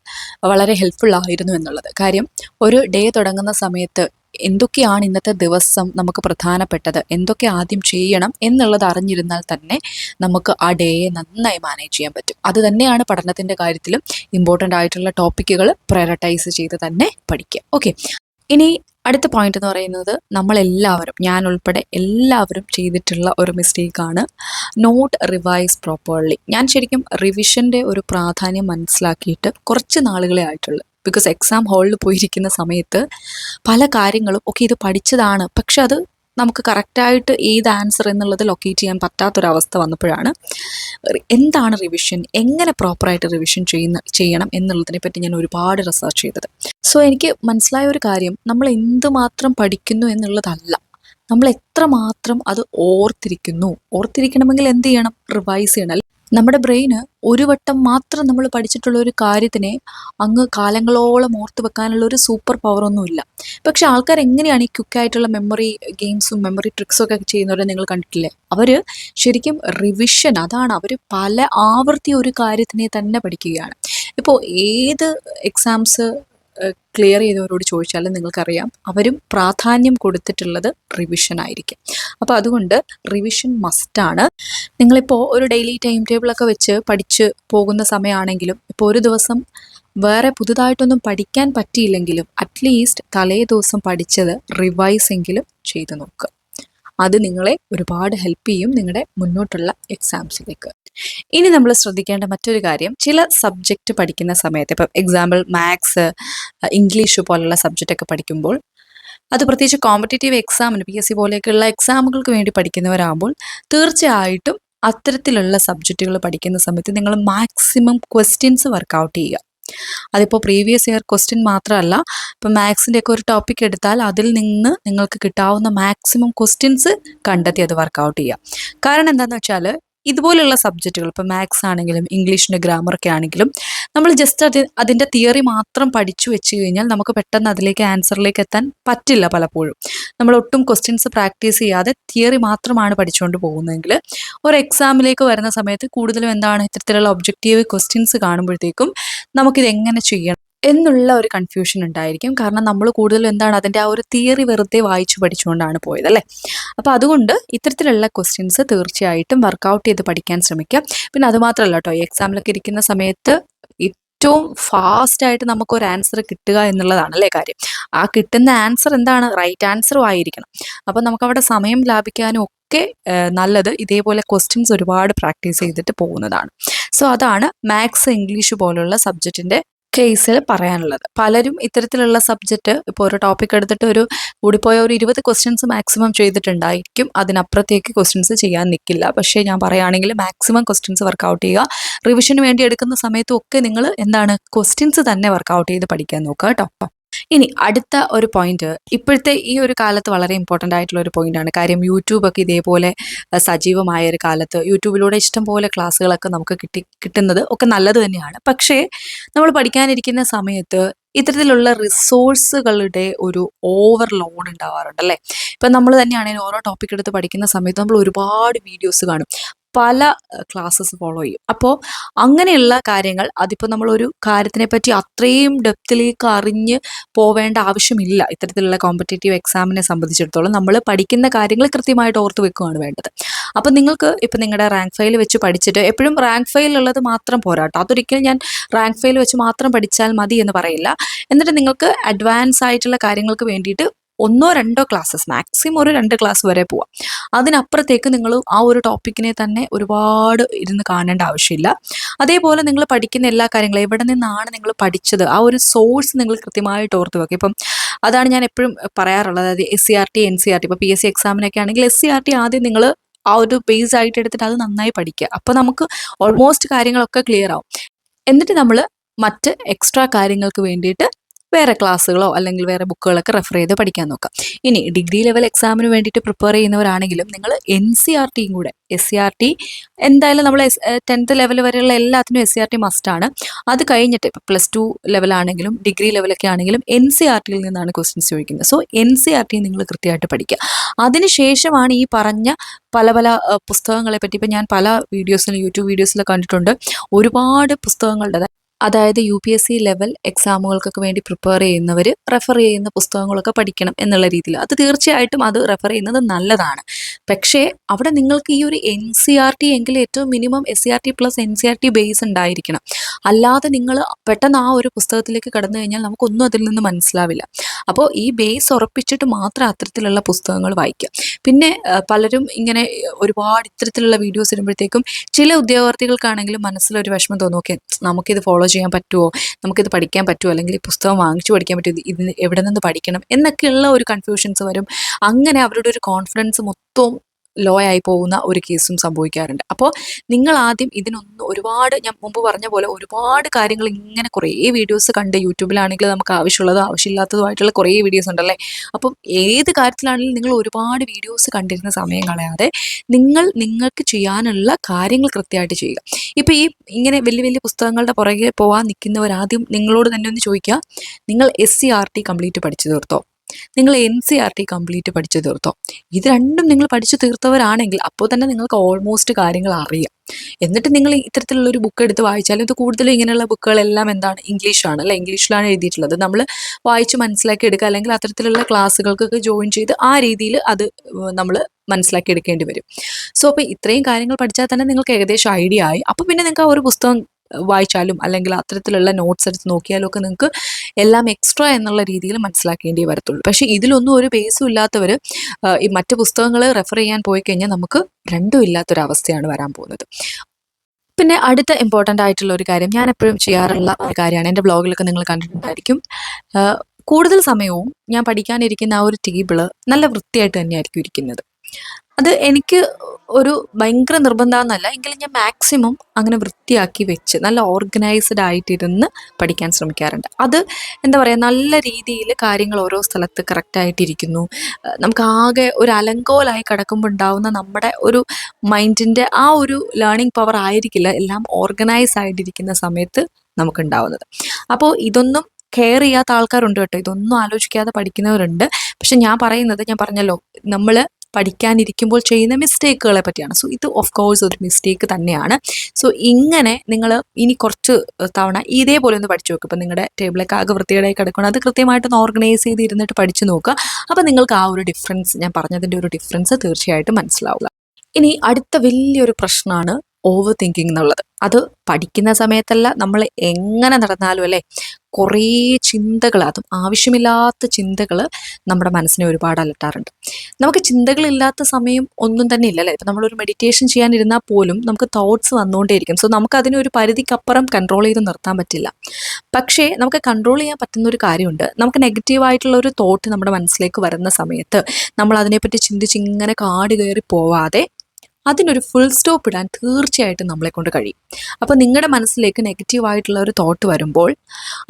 വളരെ ഹെൽപ്ഫുൾ ആയിരുന്നു എന്നുള്ളത്. കാര്യം ഒരു ഡേ തുടങ്ങുന്ന സമയത്ത് എന്തൊക്കെയാണ് ഇന്നത്തെ ദിവസം നമുക്ക് പ്രധാനപ്പെട്ടത്? എന്തൊക്കെ ആദ്യം ചെയ്യണം എന്നുള്ളത് അറിഞ്ഞിരുന്നാൽ തന്നെ നമുക്ക് ആ ഡേയെ നന്നായി മാനേജ് ചെയ്യാൻ പറ്റും. അത് തന്നെയാണ് പഠനത്തിന്റെ കാര്യത്തിലും ഇമ്പോർട്ടന്റ് ആയിട്ടുള്ള ടോപ്പിക്കുകൾ പ്രയോറിറ്റൈസ് ചെയ്ത് തന്നെ പഠിക്കുക. ഓക്കെ ഇനി അടുത്ത പോയിന്റ് എന്ന് പറയുന്നത് നമ്മളെല്ലാവരും ഞാൻ ഉൾപ്പെടെ എല്ലാവരും ചെയ്തിട്ടുള്ള ഒരു മിസ്റ്റേക്കാണ് നോട്ട് റിവൈസ് പ്രോപ്പർലി ഞാൻ ശരിക്കും റിവിഷന്റെ ഒരു പ്രാധാന്യം മനസ്സിലാക്കിയിട്ട് കുറച്ച് നാളുകളെ ആയിട്ടുള്ളൂ. ബിക്കോസ് എക്സാം ഹാളിൽ പോയിരിക്കുന്ന സമയത്ത് പല കാര്യങ്ങളും ഒക്കെ ഇത് പഠിച്ചതാണ്. പക്ഷെ അത് നമുക്ക് കറക്റ്റായിട്ട് ഏത് ആൻസർ എന്നുള്ളത് ലൊക്കേറ്റ് ചെയ്യാൻ പറ്റാത്തൊരവസ്ഥ വന്നപ്പോഴാണ്. എന്താണ് റിവിഷൻ എങ്ങനെ പ്രോപ്പറായിട്ട് റിവിഷൻ ചെയ്യുന്ന ചെയ്യണം എന്നുള്ളതിനെ പറ്റി ഞാൻ ഒരുപാട് റിസർച്ച് ചെയ്തത്. സോ എനിക്ക് മനസ്സിലായ ഒരു കാര്യം നമ്മൾ എന്തുമാത്രം പഠിക്കുന്നു എന്നുള്ളതല്ല. നമ്മൾ എത്രമാത്രം അത് ഓർത്തിരിക്കുന്നു. ഓർത്തിരിക്കണമെങ്കിൽ എന്ത് ചെയ്യണം? റിവൈസ് ചെയ്യണം? നമ്മുടെ ബ്രെയിന് ഒരു വട്ടം മാത്രം നമ്മൾ പഠിച്ചിട്ടുള്ള ഒരു കാര്യത്തിനെ അങ്ങ് കാലങ്ങളോളം ഓർത്ത് വെക്കാനുള്ള ഒരു സൂപ്പർ പവർ ഒന്നുമില്ല പക്ഷെ ആൾക്കാർ എങ്ങനെയാണ് ഈ ക്യുക്കായിട്ടുള്ള മെമ്മറി ഗെയിംസും മെമ്മറി ട്രിക്സും ഒക്കെ ചെയ്യുന്നവരെ നിങ്ങൾ കണ്ടിട്ടില്ലേ? അവർ ശരിക്കും റിവിഷൻ അതാണ്. അവർ പല ആവർത്തി ഒരു കാര്യത്തിനെ തന്നെ പഠിക്കുകയാണ്. ഇപ്പോൾ ഏത് എക്സാംസ് ക്ലിയർ ചെയ്തവരോട് ചോദിച്ചാലും നിങ്ങൾക്കറിയാം അവരും പ്രാധാന്യം കൊടുത്തിട്ടുള്ളത് റിവിഷൻ ആയിരിക്കും. അപ്പോൾ അതുകൊണ്ട് റിവിഷൻ മസ്റ്റാണ് നിങ്ങളിപ്പോൾ ഒരു ഡെയിലി ടൈം ടേബിളൊക്കെ വെച്ച് പഠിച്ച് പോകുന്ന സമയമാണെങ്കിലും ഇപ്പോൾ ഒരു ദിവസം വേറെ പുതുതായിട്ടൊന്നും പഠിക്കാൻ പറ്റിയില്ലെങ്കിലും അറ്റ്ലീസ്റ്റ് തലേ ദിവസം പഠിച്ചത് റിവൈസ് എങ്കിലും ചെയ്തു നോക്കുക അത് നിങ്ങളെ ഒരുപാട് ഹെൽപ്പ് ചെയ്യും നിങ്ങളുടെ മുന്നോട്ടുള്ള എക്സാംസിലേക്ക് ഇനി നമ്മൾ ശ്രദ്ധിക്കേണ്ട മറ്റൊരു കാര്യം ചില സബ്ജക്റ്റ് പഠിക്കുന്ന സമയത്ത് ഇപ്പം എക്സാമ്പിൾ മാത്സ് ഇംഗ്ലീഷ് പോലുള്ള സബ്ജക്റ്റ് ഒക്കെ പഠിക്കുമ്പോൾ അത് പ്രത്യേകിച്ച് കോമ്പറ്റേറ്റീവ് എക്സാമിന് പി എസ് സി പോലെയൊക്കെയുള്ള എക്സാമുകൾക്ക് വേണ്ടി പഠിക്കുന്നവരാകുമ്പോൾ തീർച്ചയായിട്ടും അത്തരത്തിലുള്ള സബ്ജക്റ്റുകൾ പഠിക്കുന്ന സമയത്ത് നിങ്ങൾ മാക്സിമം ക്വസ്റ്റ്യൻസ് വർക്കൗട്ട് ചെയ്യുക. അതിപ്പോൾ പ്രീവിയസ് ഇയർ ക്വസ്റ്റ്യൻ മാത്രമല്ല ഇപ്പം മാത്സിന്റെ ഒക്കെ ഒരു ടോപ്പിക് എടുത്താൽ അതിൽ നിന്ന് നിങ്ങൾക്ക് കിട്ടാവുന്ന മാക്സിമം ക്വസ്റ്റ്യൻസ് കണ്ടെത്തി അത് വർക്കൗട്ട് ചെയ്യുക. കാരണം എന്താണെന്ന് വെച്ചാൽ ഇതുപോലുള്ള സബ്ജക്റ്റുകൾ ഇപ്പോൾ മാത്സ് ആണെങ്കിലും ഇംഗ്ലീഷിന്റെ ഗ്രാമറൊക്കെ ആണെങ്കിലും നമ്മൾ ജസ്റ്റ് അത് അതിന്റെ തിയറി മാത്രം പഠിച്ചു വെച്ച് കഴിഞ്ഞാൽ നമുക്ക് പെട്ടെന്ന് അതിലേക്ക് ആൻസറിലേക്ക് എത്താൻ പറ്റില്ല പലപ്പോഴും. നമ്മൾ ഒട്ടും ക്വസ്റ്റ്യൻസ് പ്രാക്ടീസ് ചെയ്യാതെ തിയറി മാത്രമാണ് പഠിച്ചുകൊണ്ട് പോകുന്നതെങ്കിൽ ഒരു എക്സാമിലേക്ക് വരുന്ന സമയത്ത് കൂടുതലും എന്താണ് ഇത്തരത്തിലുള്ള ഒബ്ജക്റ്റീവ് ക്വസ്റ്റ്യൻസ് കാണുമ്പോഴത്തേക്കും നമുക്കിത് എങ്ങനെ ചെയ്യണം? എന്നുള്ള ഒരു കൺഫ്യൂഷൻ ഉണ്ടായിരിക്കും. കാരണം നമ്മൾ കൂടുതലും എന്താണ് അതിന്റെ ആ ഒരു തിയറി വെറുതെ വായിച്ചു പഠിച്ചുകൊണ്ടാണ് പോയത് അല്ലേ? അപ്പോൾ അതുകൊണ്ട് ഇത്തരത്തിലുള്ള ക്വസ്റ്റ്യൻസ് തീർച്ചയായിട്ടും വർക്കൗട്ട് ചെയ്ത് പഠിക്കാൻ ശ്രമിക്കുക പിന്നെ അതുമാത്രമല്ല കേട്ടോ ഈ എക്സാമിലൊക്കെ ഇരിക്കുന്ന സമയത്ത് ഏറ്റവും ഫാസ്റ്റായിട്ട് നമുക്ക് ഒരു ആൻസർ കിട്ടുക എന്നുള്ളതാണ് അല്ലേ കാര്യം? ആ കിട്ടുന്ന ആൻസർ എന്താണ്? റൈറ്റ് ആൻസറും ആയിരിക്കണം. അപ്പോൾ നമുക്കവിടെ സമയം ലാഭിക്കാനും ഒക്കെ നല്ലത് ഇതേപോലെ ക്വസ്റ്റ്യൻസ് ഒരുപാട് പ്രാക്ടീസ് ചെയ്തിട്ട് പോകുന്നതാണ്. സോ അതാണ് മാത്സ് ഇംഗ്ലീഷ് പോലുള്ള സബ്ജക്റ്റിന്റെ കേസിൽ പറയാനുള്ളത്. പലരും ഇത്തരത്തിലുള്ള സബ്ജക്റ്റ് ഇപ്പോൾ ഒരു ടോപ്പിക് എടുത്തിട്ട് ഒരു കൂടിപ്പോയ ഒരു ഇരുപത് ക്വസ്റ്റ്യൻസ് മാക്സിമം ചെയ്തിട്ടുണ്ടായിരിക്കും. അതിനപ്പുറത്തേക്ക് ക്വസ്റ്റ്യൻസ് ചെയ്യാൻ നിൽക്കില്ല പക്ഷേ ഞാൻ പറയുകയാണെങ്കിൽ മാക്സിമം ക്വസ്റ്റ്യൻസ് വർക്കൗട്ട് ചെയ്യുക. റിവിഷന് വേണ്ടി എടുക്കുന്ന സമയത്തും ഒക്കെ നിങ്ങൾ എന്താണ് ക്വസ്റ്റ്യൻസ് തന്നെ വർക്കൗട്ട് ചെയ്ത് പഠിക്കാൻ നോക്കുക കേട്ടോ. ഇനി അടുത്ത ഒരു പോയിന്റ് ഇപ്പോഴത്തെ ഈ ഒരു കാലത്ത് വളരെ ഇമ്പോർട്ടന്റ് ആയിട്ടുള്ള ഒരു പോയിന്റ് ആണ്. കാര്യം യൂട്യൂബൊക്കെ ഇതേപോലെ സജീവമായ ഒരു കാലത്ത് യൂട്യൂബിലൂടെ ഇഷ്ടംപോലെ ക്ലാസ്സുകളൊക്കെ നമുക്ക് കിട്ടി കിട്ടുന്നത് ഒക്കെ നല്ലത് തന്നെയാണ്. പക്ഷേ നമ്മൾ പഠിക്കാനിരിക്കുന്ന സമയത്ത് ഇത്തരത്തിലുള്ള റിസോഴ്സുകളുടെ ഒരു ഓവർലോഡ് ഉണ്ടാവാറുണ്ട് അല്ലേ? ഇപ്പം നമ്മൾ തന്നെയാണെങ്കിൽ ഓരോ ടോപ്പിക് എടുത്ത് പഠിക്കുന്ന സമയത്ത് നമ്മൾ ഒരുപാട് വീഡിയോസ് കാണും. പല ക്ലാസ്സസ് ഫോളോ ചെയ്യും. അപ്പോൾ അങ്ങനെയുള്ള കാര്യങ്ങൾ അതിപ്പോൾ നമ്മളൊരു കാര്യത്തിനെ പറ്റി അത്രയും ഡെപ്തിലേക്ക് അറിഞ്ഞ് പോവേണ്ട ആവശ്യമില്ല. ഇത്തരത്തിലുള്ള കോമ്പറ്റേറ്റീവ് എക്സാമിനെ സംബന്ധിച്ചിടത്തോളം നമ്മൾ പഠിക്കുന്ന കാര്യങ്ങൾ കൃത്യമായിട്ട് ഓർത്ത് വെക്കുകയാണ് വേണ്ടത്. അപ്പം നിങ്ങൾക്ക് ഇപ്പം നിങ്ങളുടെ റാങ്ക് ഫയൽ വെച്ച് പഠിച്ചിട്ട് എപ്പോഴും റാങ്ക് ഫയൽ ഉള്ളത് മാത്രം പോരാട്ടോ. അതൊരിക്കലും ഞാൻ റാങ്ക് ഫയൽ വെച്ച് മാത്രം പഠിച്ചാൽ മതി എന്ന് പറയില്ല. എന്നിട്ട് നിങ്ങൾക്ക് അഡ്വാൻസ് ആയിട്ടുള്ള കാര്യങ്ങൾക്ക് വേണ്ടിയിട്ട് ഒന്നോ രണ്ടോ ക്ലാസ്സസ് മാക്സിമം ഒരു രണ്ട് ക്ലാസ് വരെ പോവാം. അതിനപ്പുറത്തേക്ക് നിങ്ങൾ ആ ഒരു ടോപ്പിക്കിനെ തന്നെ ഒരുപാട് ഇരുന്ന് കാണേണ്ട ആവശ്യമില്ല. അതേപോലെ നിങ്ങൾ പഠിക്കുന്ന എല്ലാ കാര്യങ്ങളും എവിടെ നിന്നാണ് നിങ്ങൾ പഠിച്ചത് ആ ഒരു സോഴ്സ് നിങ്ങൾ കൃത്യമായിട്ട് ഓർത്ത് വെക്കുക. ഇപ്പം അതാണ് ഞാൻ എപ്പോഴും പറയാറുള്ളത് അതായത് S C R T N C R T ഇപ്പോൾ പി എസ് സി എക്സാമിനൊക്കെ ആണെങ്കിൽ എസ് സി ആർ ടി ആദ്യം നിങ്ങൾ ആ ഒരു ബേസ് ആയിട്ട് എടുത്തിട്ട് അത് നന്നായി പഠിക്കുക. അപ്പോൾ നമുക്ക് ഓൾമോസ്റ്റ് കാര്യങ്ങളൊക്കെ ക്ലിയർ ആവും. എന്നിട്ട് നമ്മൾ മറ്റ് എക്സ്ട്രാ കാര്യങ്ങൾക്ക് വേണ്ടിയിട്ട് വേറെ ക്ലാസ്സുകളോ അല്ലെങ്കിൽ വേറെ ബുക്കുകളൊക്കെ റെഫർ ചെയ്ത് പഠിക്കാൻ നോക്കാം. ഇനി ഡിഗ്രി ലെവൽ എക്സാമിന് വേണ്ടിയിട്ട് പ്രിപ്പയർ ചെയ്യുന്നവരാണെങ്കിലും നിങ്ങൾ എൻ സി ആർ ടിയും കൂടെ എസ് സി ആർ ടി എന്തായാലും നമ്മൾ ടെൻത്ത് ലെവൽ വരെയുള്ള എല്ലാത്തിനും എസ് സി ആർ ടി മസ്റ്റാണ് അത് കഴിഞ്ഞിട്ട് ഇപ്പോൾ പ്ലസ് ടു ലെവലാണെങ്കിലും ഡിഗ്രി ലെവലൊക്കെ ആണെങ്കിലും എൻ സി ആർ ടിയിൽ നിന്നാണ് ക്വസ്റ്റ്യൻസ് ചോദിക്കുന്നത്. So N C R T നിങ്ങൾ കൃത്യമായിട്ട് പഠിക്കുക. അതിനുശേഷമാണ് ഈ പറഞ്ഞ പല പല പുസ്തകങ്ങളെ പറ്റി ഇപ്പം ഞാൻ പല വീഡിയോസിലും യൂട്യൂബ് വീഡിയോസിലും കണ്ടിട്ടുണ്ട്. ഒരുപാട് പുസ്തകങ്ങളുടെ അതായത് U P S C level എക്സാമുകൾക്കൊക്കെ വേണ്ടി പ്രിപ്പയർ ചെയ്യുന്നവർ റെഫർ ചെയ്യുന്ന പുസ്തകങ്ങളൊക്കെ പഠിക്കണം എന്നുള്ള രീതിയിൽ അത് തീർച്ചയായിട്ടും അത് റെഫർ ചെയ്യുന്നത് നല്ലതാണ്. പക്ഷേ അവിടെ നിങ്ങൾക്ക് ഈ ഒരു എൻ സി ആർ ടി എങ്കിൽ ഏറ്റവും minimum S C R T plus N C R T base ഉണ്ടായിരിക്കണം. അല്ലാതെ നിങ്ങൾ പെട്ടെന്ന് ആ ഒരു പുസ്തകത്തിലേക്ക് കടന്നു കഴിഞ്ഞാൽ നമുക്കൊന്നും അതിൽ നിന്ന് മനസ്സിലാവില്ല. അപ്പോൾ ഈ ബേസ് ഉറപ്പിച്ചിട്ട് മാത്രം അത്തരത്തിലുള്ള പുസ്തകങ്ങൾ വായിക്കുക. പിന്നെ പലരും ഇങ്ങനെ ഒരുപാട് ഇത്തരത്തിലുള്ള വീഡിയോസ് ഇടുമ്പോഴത്തേക്കും ചില ഉദ്യോഗാർത്ഥികൾക്കാണെങ്കിലും മനസ്സിലൊരു വിഷമം തോന്നും. ഓക്കെ നമുക്കിത് ഫോളോ ചെയ്യാൻ പറ്റുമോ നമുക്കിത് പഠിക്കാൻ പറ്റുമോ അല്ലെങ്കിൽ പുസ്തകം വാങ്ങിച്ചു പഠിക്കാൻ പറ്റുമോ ഇത് എവിടെ നിന്ന് പഠിക്കണം? എന്നൊക്കെയുള്ള ഒരു കൺഫ്യൂഷൻസ് വരും. അങ്ങനെ അവരുടെ ഒരു കോൺഫിഡൻസ് മൊത്തവും ലോ ആയി പോകുന്ന ഒരു കേസും സംഭവിക്കാറുണ്ട്. അപ്പോൾ നിങ്ങൾ ആദ്യം ഇതിനൊന്ന് ഒരുപാട് ഞാൻ മുമ്പ് പറഞ്ഞ പോലെ ഒരുപാട് കാര്യങ്ങൾ ഇങ്ങനെ കുറേ വീഡിയോസ് കണ്ട് യൂട്യൂബിലാണെങ്കിൽ നമുക്ക് ആവശ്യമുള്ളതോ ആവശ്യമില്ലാത്തതോ ആയിട്ടുള്ള കുറേ വീഡിയോസ് ഉണ്ടല്ലേ? അപ്പം ഏത് കാര്യത്തിലാണെങ്കിലും നിങ്ങൾ ഒരുപാട് വീഡിയോസ് കണ്ടിരുന്ന സമയം കളയാതെ നിങ്ങൾ നിങ്ങൾക്ക് ചെയ്യാനുള്ള കാര്യങ്ങൾ കൃത്യമായിട്ട് ചെയ്യുക. ഇപ്പോൾ ഈ ഇങ്ങനെ വലിയ വലിയ പുസ്തകങ്ങളുടെ പുറകെ പോകാൻ നിൽക്കുന്നവരാദ്യം നിങ്ങളോട് തന്നെ ഒന്ന് ചോദിക്കുക. നിങ്ങൾ S C R T complete പഠിച്ചു തീർത്തോ? നിങ്ങൾ N C R T complete പഠിച്ചു തീർത്തോ? ഇത് രണ്ടും നിങ്ങൾ പഠിച്ചു തീർത്തവരാണെങ്കിൽ അപ്പോൾ തന്നെ നിങ്ങൾക്ക് ഓൾമോസ്റ്റ് കാര്യങ്ങൾ അറിയാം. എന്നിട്ട് നിങ്ങൾ ഇത്തരത്തിലുള്ള ഒരു ബുക്ക് എടുത്ത് വായിച്ചാലും ഇത് കൂടുതലും ഇങ്ങനെയുള്ള ബുക്കുകളെല്ലാം എന്താണ്? ഇംഗ്ലീഷാണ് അല്ലെ? ഇംഗ്ലീഷിലാണ് എഴുതിയിട്ടുള്ളത്. നമ്മൾ വായിച്ച് മനസ്സിലാക്കി എടുക്കുക അല്ലെങ്കിൽ അത്തരത്തിലുള്ള ക്ലാസ്സുകൾക്കൊക്കെ ജോയിൻ ചെയ്ത് ആ രീതിയിൽ അത് നമ്മൾ മനസ്സിലാക്കി എടുക്കേണ്ടി വരും. സോ അപ്പോൾ ഇത്രയും കാര്യങ്ങൾ പഠിച്ചാൽ തന്നെ നിങ്ങൾക്ക് ഏകദേശം ഐഡിയ ആയി. അപ്പോൾ പിന്നെ നിങ്ങൾക്ക് ആ ഒരു പുസ്തകം വായിച്ചാലും അല്ലെങ്കിൽ അത്തരത്തിലുള്ള നോട്ട്സ് എടുത്ത് നോക്കിയാലും ഒക്കെ നിങ്ങൾക്ക് എല്ലാം എക്സ്ട്രാ എന്നുള്ള രീതിയിൽ മനസ്സിലാക്കേണ്ടി വരത്തുള്ളൂ. പക്ഷേ ഇതിലൊന്നും ഒരു ബേസും ഇല്ലാത്തവർ ഈ മറ്റ് പുസ്തകങ്ങൾ റെഫർ ചെയ്യാൻ പോയി കഴിഞ്ഞാൽ നമുക്ക് രണ്ടും ഇല്ലാത്തൊരവസ്ഥയാണ് വരാൻ പോകുന്നത്. പിന്നെ അടുത്ത ഇമ്പോർട്ടന്റ് ആയിട്ടുള്ള ഒരു കാര്യം ഞാൻ എപ്പോഴും ചെയ്യാറുള്ള ഒരു കാര്യമാണ്. എന്റെ ബ്ലോഗിലൊക്കെ നിങ്ങൾ കണ്ടിട്ടുണ്ടായിരിക്കും. കൂടുതൽ സമയവും ഞാൻ പഠിക്കാനിരിക്കുന്ന ആ ഒരു ടേബിൾ നല്ല വൃത്തിയായിട്ട് തന്നെയായിരിക്കും ഇരിക്കുന്നത്. അത് എനിക്ക് ഒരു ഭയങ്കര നിർബന്ധമെന്നല്ല എങ്കിലും ഞാൻ മാക്സിമം അങ്ങനെ വൃത്തിയാക്കി വെച്ച് നല്ല ഓർഗനൈസ്ഡ് ആയിട്ടിരുന്ന് പഠിക്കാൻ ശ്രമിക്കാറുണ്ട്. അത് എന്താ പറയുക നല്ല രീതിയിൽ കാര്യങ്ങൾ ഓരോ സ്ഥലത്ത് കറക്റ്റായിട്ടിരിക്കുന്നു നമുക്ക് ആകെ ഒരു അലങ്കോലായി കിടക്കുമ്പോൾ ഉണ്ടാവുന്ന നമ്മുടെ ഒരു മൈൻഡിന്റെ ആ ഒരു ലേണിംഗ് പവർ ആയിരിക്കില്ല എല്ലാം ഓർഗനൈസ് ആയിട്ടിരിക്കുന്ന സമയത്ത് നമുക്കുണ്ടാവുന്നത്. അപ്പോൾ ഇതൊന്നും കെയർ ചെയ്യാത്ത ആൾക്കാരുണ്ട് കേട്ടോ. ഇതൊന്നും ആലോചിക്കാതെ പഠിക്കുന്നവരുണ്ട്. പക്ഷെ ഞാൻ പറയുന്നത് ഞാൻ പറഞ്ഞല്ലോ നമ്മൾ പഠിക്കാനിരിക്കുമ്പോൾ ചെയ്യുന്ന മിസ്റ്റേക്കുകളെ പറ്റിയാണ്. സോ ഇത് ഓഫ് കോഴ്സ് ഒരു മിസ്റ്റേക്ക് തന്നെയാണ്. സോ ഇങ്ങനെ നിങ്ങൾ ഇനി കുറച്ച് തവണ ഇതേപോലെ ഒന്ന് പഠിച്ചു നോക്കുക ഇപ്പം നിങ്ങളുടെ ടേബിളൊക്കെ ആകെ വൃത്തികേടായി കിടക്കണം അത് കൃത്യമായിട്ടൊന്ന് ഓർഗനൈസ് ചെയ്തിരുന്നിട്ട് പഠിച്ചു നോക്കുക അപ്പോൾ നിങ്ങൾക്ക് ആ ഒരു ഡിഫറൻസ് ഞാൻ പറഞ്ഞതിന്റെ ഒരു ഡിഫറൻസ് തീർച്ചയായിട്ടും മനസ്സിലാവുക. ഇനി അടുത്ത വലിയൊരു പ്രശ്നമാണ് ഓവർ തിങ്കിങ് എന്നുള്ളത്. അത് പഠിക്കുന്ന സമയത്തല്ല നമ്മൾ എങ്ങനെ നടന്നാലും അല്ലേ? കുറേ ചിന്തകൾ അതും ആവശ്യമില്ലാത്ത ചിന്തകൾ നമ്മുടെ മനസ്സിനെ ഒരുപാട് അലട്ടാറുണ്ട്. നമുക്ക് ചിന്തകളില്ലാത്ത സമയം ഒന്നും തന്നെ ഇല്ലല്ലേ ഇപ്പം നമ്മളൊരു മെഡിറ്റേഷൻ ചെയ്യാനിരുന്നാൽ പോലും നമുക്ക് തോട്ട്സ് വന്നുകൊണ്ടേയിരിക്കും. സോ നമുക്ക് അതിനെ ഒരു പരിധിക്കപ്പുറം കൺട്രോൾ ചെയ്ത് നിർത്താൻ പറ്റില്ല. പക്ഷേ നമുക്ക് കൺട്രോൾ ചെയ്യാൻ പറ്റുന്ന ഒരു കാര്യമുണ്ട്. നമുക്ക് നെഗറ്റീവായിട്ടുള്ള ഒരു തോട്ട് നമ്മുടെ മനസ്സിലേക്ക് വരുന്ന സമയത്ത് നമ്മൾ അതിനെപ്പറ്റി ചിന്തിച്ച് ഇങ്ങനെ കാട് കയറി പോവാതെ അതിനൊരു ഫുൾ സ്റ്റോപ്പ് ഇടാൻ തീർച്ചയായിട്ടും നമ്മളെ കൊണ്ട് കഴിയും. അപ്പോൾ നിങ്ങളുടെ മനസ്സിലേക്ക് നെഗറ്റീവ് ആയിട്ടുള്ള ഒരു തോട്ട് വരുമ്പോൾ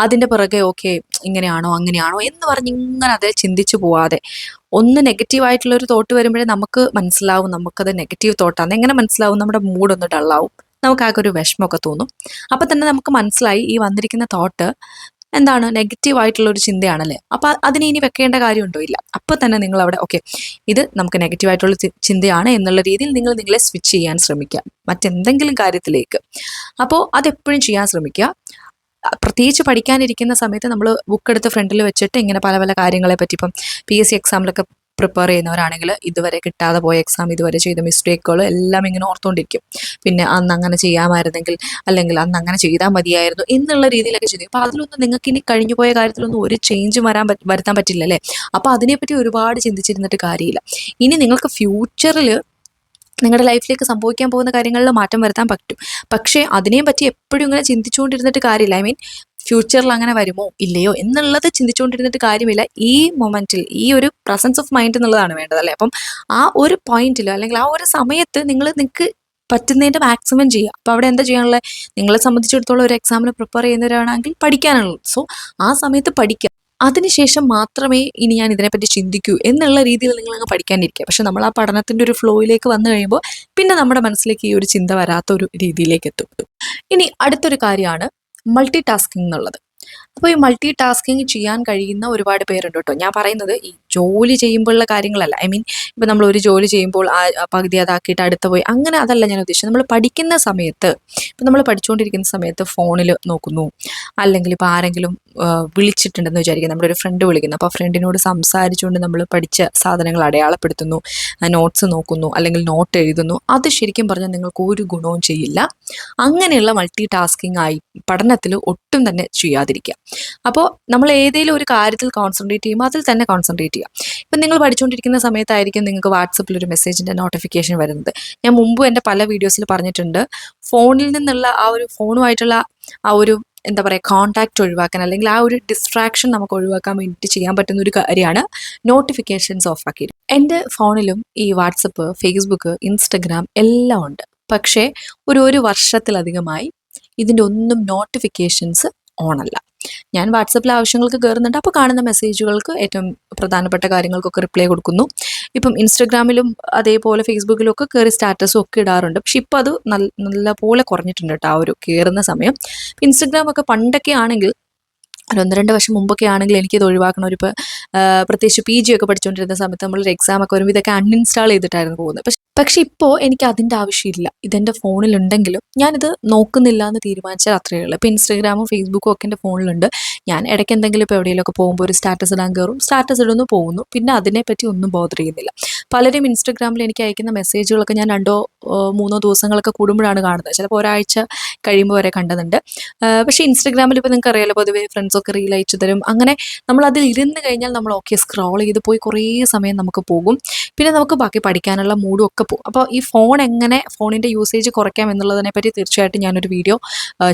അതിന്റെ പുറകെ ഓക്കെ ഇങ്ങനെയാണോ അങ്ങനെയാണോ എന്ന് പറഞ്ഞ് ഇങ്ങനെ അതേ ചിന്തിച്ചു പോവാതെ ഒന്ന് നെഗറ്റീവ് ആയിട്ടുള്ള ഒരു തോട്ട് വരുമ്പോഴേ നമുക്ക് മനസ്സിലാവും നമുക്കത് നെഗറ്റീവ് തോട്ടാണ് എങ്ങനെ മനസ്സിലാവും? നമ്മുടെ മൂഡ് ഒന്ന് ഡള്ളാവും നമുക്കാകെ ഒരു വിഷമമൊക്കെ തോന്നും. അപ്പം തന്നെ നമുക്ക് മനസ്സിലായി ഈ വന്നിരിക്കുന്ന തോട്ട് എന്താണ് നെഗറ്റീവ് ആയിട്ടുള്ള ഒരു ചിന്തയാണല്ലേ? അപ്പോൾ അതിനെ ഇനി വെക്കേണ്ട കാര്യമുണ്ടോ? ഇല്ല. അപ്പോൾ തന്നെ നിങ്ങൾ അവിടെ ഓക്കെ ഇത് നമുക്ക് നെഗറ്റീവ് ആയിട്ടുള്ള ചിന്തയാണ് എന്നുള്ള രീതിയിൽ നിങ്ങൾ നിങ്ങളെ സ്വിച്ച് ചെയ്യാൻ ശ്രമിക്കുക. മറ്റെന്തെങ്കിലും കാര്യത്തിലേക്ക്. അപ്പോൾ അതെപ്പോഴും ചെയ്യാൻ ശ്രമിക്കുക. പ്രത്യേകിച്ച് പഠിക്കാനിരിക്കുന്ന സമയത്ത് നമ്മൾ ബുക്ക് എടുത്ത് ഫ്രണ്ടിൽ വെച്ചിട്ട് ഇങ്ങനെ പല പല കാര്യങ്ങളെ പറ്റി ഇപ്പം പി എസ് സി എക്സാമിലൊക്കെ പ്രിപ്പയർ ചെയ്യുന്നവരാണെങ്കിൽ ഇതുവരെ കിട്ടാതെ പോയ എക്സാം ഇതുവരെ ചെയ്ത മിസ്റ്റേക്കുകൾ എല്ലാം ഇങ്ങനെ ഓർത്തുകൊണ്ടിരിക്കും പിന്നെ അന്ന് അങ്ങനെ ചെയ്യാമായിരുന്നെങ്കിൽ അല്ലെങ്കിൽ അന്ന് അങ്ങനെ ചെയ്താൽ മതിയായിരുന്നു എന്നുള്ള രീതിയിലൊക്കെ ചെയ്തു അപ്പോൾ അതിലൊന്നും നിങ്ങൾക്ക് ഇനി കഴിഞ്ഞു പോയ കാര്യത്തിലൊന്നും ഒരു ചേഞ്ച് വരാൻ വരുത്താൻ പറ്റില്ല അല്ലേ? അപ്പോൾ അതിനെപ്പറ്റി ഒരുപാട് ചിന്തിച്ചിരുന്നിട്ട് കാര്യമില്ല. ഇനി നിങ്ങൾക്ക് ഫ്യൂച്ചറിൽ നിങ്ങളുടെ ലൈഫിലേക്ക് സംഭവിക്കാൻ പോകുന്ന കാര്യങ്ങളിൽ മാറ്റം വരുത്താൻ പറ്റും. പക്ഷേ അതിനെയും പറ്റി എപ്പോഴും ഇങ്ങനെ ചിന്തിച്ചുകൊണ്ടിരുന്നിട്ട് കാര്യമില്ല. ഐ മീൻ ഫ്യൂച്ചറിൽ അങ്ങനെ വരുമോ ഇല്ലയോ എന്നുള്ളത് ചിന്തിച്ചുകൊണ്ടിരുന്നിട്ട് കാര്യമില്ല. ഈ മൊമെന്റിൽ ഈ ഒരു പ്രസൻസ് ഓഫ് മൈൻഡ് എന്നുള്ളതാണ് വേണ്ടത് അല്ലേ? അപ്പം ആ ഒരു പോയിന്റിലോ അല്ലെങ്കിൽ ആ ഒരു സമയത്ത് നിങ്ങൾ നിങ്ങൾക്ക് പറ്റുന്നതിന്റെ മാക്സിമം ചെയ്യുക. അപ്പോൾ അവിടെ എന്താ ചെയ്യാനുള്ളത് നിങ്ങളെ സംബന്ധിച്ചിടത്തോളം ഒരു എക്സാമിന് പ്രിപ്പയർ ചെയ്യുന്നവരാണെങ്കിൽ പഠിക്കാനുള്ളത് സോ ആ സമയത്ത് പഠിക്കുക അതിനുശേഷം മാത്രമേ ഇനി ഞാൻ ഇതിനെപ്പറ്റി ചിന്തിക്കൂ എന്നുള്ള രീതിയിൽ നിങ്ങൾ അങ്ങ് പഠിക്കാനിരിക്കുക. പക്ഷെ നമ്മൾ ആ പഠനത്തിന്റെ ഒരു ഫ്ലോയിലേക്ക് വന്നു കഴിയുമ്പോൾ പിന്നെ നമ്മുടെ മനസ്സിലേക്ക് ഈ ഒരു ചിന്ത വരാത്ത ഒരു രീതിയിലേക്ക് എത്തും. ഇനി അടുത്തൊരു കാര്യമാണ്. മൾട്ടി ടാസ്കിംഗ് എന്നുള്ളത്. അപ്പോൾ ഈ മൾട്ടി ടാസ്കിങ് ചെയ്യാൻ കഴിയുന്ന ഒരുപാട് പേരുണ്ട് കേട്ടോ. ഞാൻ പറയുന്നത് ഈ ജോലി ചെയ്യുമ്പോഴുള്ള കാര്യങ്ങളല്ല. ഐ മീൻ ഇപ്പം നമ്മൾ ഒരു ജോലി ചെയ്യുമ്പോൾ ആ പകുതി അതാക്കിയിട്ട് അടുത്ത് പോയി. അങ്ങനെ അതല്ല ഞാൻ ഉദ്ദേശിച്ചത്. നമ്മൾ പഠിക്കുന്ന സമയത്ത് ഇപ്പം നമ്മൾ പഠിച്ചുകൊണ്ടിരിക്കുന്ന സമയത്ത് ഫോണിൽ നോക്കുന്നു. അല്ലെങ്കിൽ ഇപ്പോൾ ആരെങ്കിലും വിളിച്ചിട്ടുണ്ടെന്ന് വിചാരിക്കുക നമ്മുടെ ഒരു ഫ്രണ്ട് വിളിക്കുന്നു. അപ്പോൾ ആ ഫ്രണ്ടിനോട് സംസാരിച്ചുകൊണ്ട് നമ്മൾ പഠിച്ച സാധനങ്ങൾ അടയാളപ്പെടുത്തുന്നു. നോട്ട്സ് നോക്കുന്നു. അല്ലെങ്കിൽ നോട്ട് എഴുതുന്നു. അത് ശരിക്കും പറഞ്ഞാൽ നിങ്ങൾക്ക് ഒരു ഗുണവും ചെയ്യില്ല. അങ്ങനെയുള്ള മൾട്ടി ടാസ്കിങ് ആയി പഠനത്തിൽ ഒട്ടും തന്നെ ചെയ്യാതിരിക്കുക. അപ്പോൾ നമ്മൾ ഏതെങ്കിലും ഒരു കാര്യത്തിൽ കോൺസെൻട്രേറ്റ് ചെയ്യുമ്പോൾ അതിൽ തന്നെ കോൺസെൻട്രേറ്റ് ചെയ്യുക. ഇപ്പം നിങ്ങൾ പഠിച്ചുകൊണ്ടിരിക്കുന്ന സമയത്തായിരിക്കും നിങ്ങൾക്ക് വാട്സപ്പിൽ ഒരു മെസ്സേജിന്റെ നോട്ടിഫിക്കേഷൻ വരുന്നത്. ഞാൻ മുമ്പ് എന്റെ പല വീഡിയോസിൽ പറഞ്ഞിട്ടുണ്ട്. ഫോണിൽ നിന്നുള്ള ആ ഒരു ഫോണുമായിട്ടുള്ള ആ ഒരു എന്താ പറയുക കോൺടാക്റ്റ് ഒഴിവാക്കാൻ അല്ലെങ്കിൽ ആ ഒരു ഡിസ്ട്രാക്ഷൻ നമുക്ക് ഒഴിവാക്കാൻ വേണ്ടിയിട്ട് ചെയ്യാൻ പറ്റുന്ന ഒരു കാര്യമാണ് നോട്ടിഫിക്കേഷൻസ് ഓഫ് ആക്കി. എന്റെ ഫോണിലും ഈ വാട്സപ്പ് ഫേസ്ബുക്ക് ഇൻസ്റ്റഗ്രാം എല്ലാം ഉണ്ട്. പക്ഷേ ഒരു ഒരു വർഷത്തിലധികമായി ഇതിന്റെ ഒന്നും നോട്ടിഫിക്കേഷൻസ് ഓണല്ല ഞാൻ വാട്സപ്പിൽ ആവശ്യങ്ങൾക്ക് കയറുന്നുണ്ട് അപ്പോൾ കാണുന്ന മെസ്സേജുകൾക്ക് ഏറ്റവും പ്രധാനപ്പെട്ട കാര്യങ്ങൾക്കൊക്കെ റിപ്ലൈ കൊടുക്കുന്നു. ഇപ്പം ഇൻസ്റ്റഗ്രാമിലും അതേപോലെ ഫേസ്ബുക്കിലും ഒക്കെ കയറി സ്റ്റാറ്റസും ഒക്കെ ഇടാറുണ്ട്. പക്ഷെ ഇപ്പം അത് നല്ല നല്ല പോലെ കുറഞ്ഞിട്ടുണ്ട് കേട്ടോ ആ ഒരു കയറുന്ന സമയം. ഇൻസ്റ്റഗ്രാം ഒക്കെ പണ്ടൊക്കെ ആണെങ്കിൽ ഒന്ന് രണ്ട് വർഷം മുമ്പൊക്കെ ആണെങ്കിൽ എനിക്കിത് ഒഴിവാക്കണം. ഒരു പ്രത്യേകിച്ച് പി ജി ഒക്കെ പഠിച്ചുകൊണ്ടിരുന്ന സമയത്ത് നമ്മളൊരു എക്സാം ഒക്കെ വരുമ്പോൾ ഇതൊക്കെ അൺഇൻസ്റ്റാൾ ചെയ്തിട്ടായിരുന്നു പോകുന്നത്. പക്ഷെ ഇപ്പോൾ എനിക്ക് അതിന്റെ ആവശ്യമില്ല. ഇതെന്റെ ഫോണിലുണ്ടെങ്കിലും ഞാനിത് നോക്കുന്നില്ല എന്ന് തീരുമാനിച്ചാൽ അത്രയേ ഉള്ളൂ ഇപ്പോൾ ഇൻസ്റ്റാഗ്രാമും ഫേസ്ബുക്കും ഒക്കെ എന്റെ ഫോണിലുണ്ട്. ഞാൻ ഇടയ്ക്ക് എന്തെങ്കിലും ഇപ്പോൾ എവിടെയെങ്കിലുമൊക്കെ പോകുമ്പോൾ ഒരു സ്റ്റാറ്റസ് ഇടാൻ കയറും സ്റ്റാറ്റസ് ഇടുന്നു പോകുന്നു. പിന്നെ അതിനെപ്പറ്റി ഒന്നും ബോധർ പലരും ഇൻസ്റ്റഗ്രാമിൽ എനിക്ക് അയക്കുന്ന മെസ്സേജുകളൊക്കെ ഞാൻ രണ്ടോ മൂന്നോ ദിവസങ്ങളൊക്കെ കൂടുമ്പോഴാണ് കാണുന്നത്. ചിലപ്പോൾ ഒരാഴ്ച കഴിയുമ്പോൾ വരെ കണ്ടതുണ്ട് പക്ഷേ ഇൻസ്റ്റഗ്രാമിൽ ഇപ്പോൾ നിങ്ങൾക്ക് അറിയാലോ പൊതുവേ ഫ്രണ്ട്സൊക്കെ റീൽ അയച്ചു തരും. അങ്ങനെ നമ്മൾ അതിൽ ഇരുന്ന് കഴിഞ്ഞാൽ നമ്മൾ ഓക്കെ സ്ക്രോൾ ചെയ്ത് പോയി കുറേ സമയം നമുക്ക് പോകും. പിന്നെ നമുക്ക് ബാക്കി പഠിക്കാനുള്ള മൂഡും ഒക്കെ പോകും. അപ്പോൾ ഈ ഫോൺ എങ്ങനെ ഫോണിന്റെ യൂസേജ് കുറയ്ക്കാം എന്നുള്ളതിനെ പറ്റി തീർച്ചയായിട്ടും ഞാനൊരു വീഡിയോ